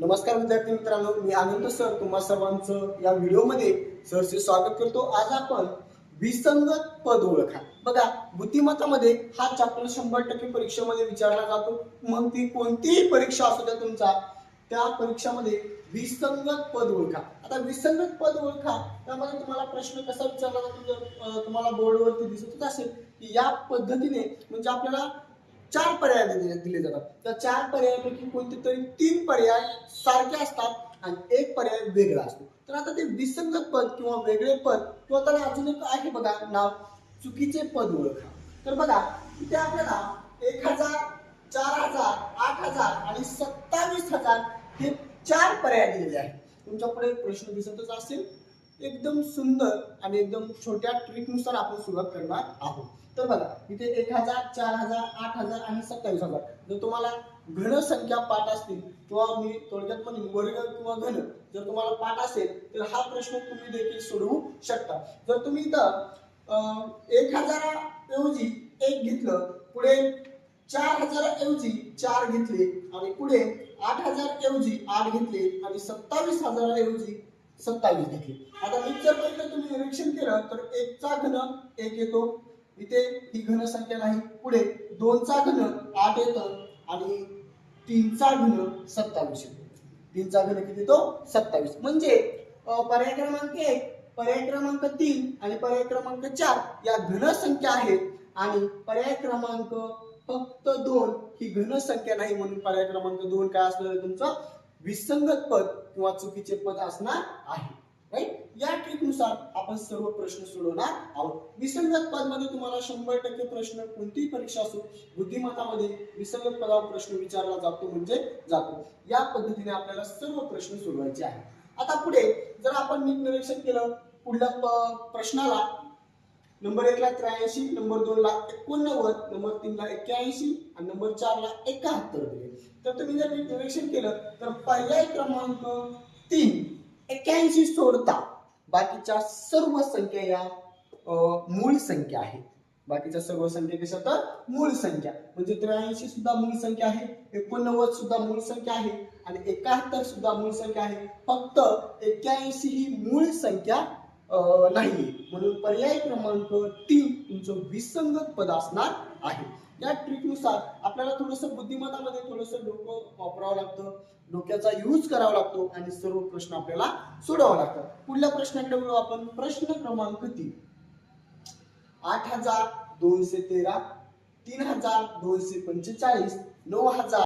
नमस्कार विद्यार्थी मित्रांनो मी आनंद सर तुम्हा सर्वांचं या व्हिडिओमध्ये सरचे स्वागत करतो. आज आपण विसंगत पद ओळखा. बघा बुद्धिमत्तामध्ये हा चॅप्टर शंभर टक्के परीक्षेमध्ये विचारला जातो. मग ती कोणतीही परीक्षा असू द्या तुमचा त्या परीक्षामध्ये विसंगत पद ओळखा. आता विसंगत पद ओळखा त्यामध्ये तुम्हाला प्रश्न कसा विचारला जातो जर तुम्हाला बोर्डवरती दिसतच असेल की या पद्धतीने म्हणजे आपल्याला चार पर्याय दिले दिले जातात. त्या चार पर्यायापैकी कोणते तरी तीन पर्याय सारखे असतात आणि एक पर्याय वेगळा असतो. तर आता ते विसंगत पद किंवा वेगळे पद किंवा त्याला अजून एक आहे बघा नाव चुकीचे पद ओळखा. तर बघा इथे आपल्याला एक हजार चार हजार आठ हजार आणि सत्तावीस हजार हे चार पर्याय दिलेले आहेत. तुमच्यापुढे प्रश्न दिसतच असेल एकदम सुंदर आणि एकदम छोट्या ट्रिकनुसार आपण सुरुवात करणार आहोत. तर बघा इथे एक हजार चार हजार आठ हजार आणि सत्तावीस हजार. जर तुम्हाला घन संख्या पाठ असतील किंवा मी थोडक्यात म्हणजे वर्ग किंवा घन जर तुम्हाला पाठ असेल तर हा प्रश्न तुम्ही देखील सोडवू शकता. जर तुम्ही इथं एक हजाराऐवजी एक घेतलं पुढे चार हजाराऐवजी चार घेतले आणि पुढे आठ हजारऐवजी आठ घेतले आणि सत्तावीस हजाराऐवजी सत्तावीस घेतले. आता मी जर पहिलं तुम्ही निरीक्षण केलं तर एकचा घन एक येतो. इथे ही घन संख्या नाही पुढे दोनचा घन आठ येतं आणि तीनचा घन सत्तावीस येतो. तीनचा घन किती येतो? सत्तावीस. म्हणजे पर्याय क्रमांक एक पर्याय क्रमांक तीन आणि पर्याय क्रमांक चार या घन संख्या आहेत आणि पर्याय क्रमांक फक्त दोन ही घन संख्या नाही म्हणून पर्याय क्रमांक दोन काय असणार आहे तुमचं? विसंगत पद किंवा चुकीचे पद असणार आहे. राईट या ट्रिकनुसार आपण सर्व प्रश्न सोडवणार आहोत. विसंगत पदमध्ये तुम्हाला शंभर टक्के प्रश्न कोणतीही परीक्षा असो बुद्धिमत्तामध्ये विसंगत पदावर प्रश्न विचारला जातो म्हणजे जातो. या पद्धतीने आपल्याला सर्व प्रश्न सोडवायचे आहे आता पुढे जर आपण नीट निरीक्षण केलं पुढल्या प्रश्नाला नंबर एक ला त्र्याऐंशी नंबर दोन ला एकोणनव्वद नंबर तीन ला एक्क्याऐंशी आणि नंबर चार ला एकाहत्तर दिले. तर तुम्ही जर निरीक्षण केलं तर पर्याय क्रमांक तीन. एक्क्याऐंशी सोडता. बाकीच्या सर्व संख्या या मूळ संख्या आहेत. बाकीच्या सर्व संख्या कशा तर? मूळ संख्या. म्हणजे त्र्याऐंशी सुद्धा मूळ संख्या आहे एकोणनव्वद सुद्धा मूळ संख्या आहे आणि एकाहत्तर सुद्धा मूळ संख्या आहे. फक्त एक्क्याऐंशी ही मूळ संख्या नाहीये. म्हणून पर्याय क्रमांक तीन तुमचं विसंगत पद असणार आहे. या ट्रिकनुसार आपल्याला थोडंसं बुद्धिमत्तामध्ये थोडंसं डोकं वापरावं लागतं डोक्याचा यूज करावा लागतो आणि सर्व प्रश्न आपल्याला सोडवावं लागतात. पुढल्या प्रश्नाकडे वळू आपण. प्रश्न क्रमांक तीन. आठ हजार दोनशे तेरा तीन हजार दोनशे पंचेचाळीस नऊ हजार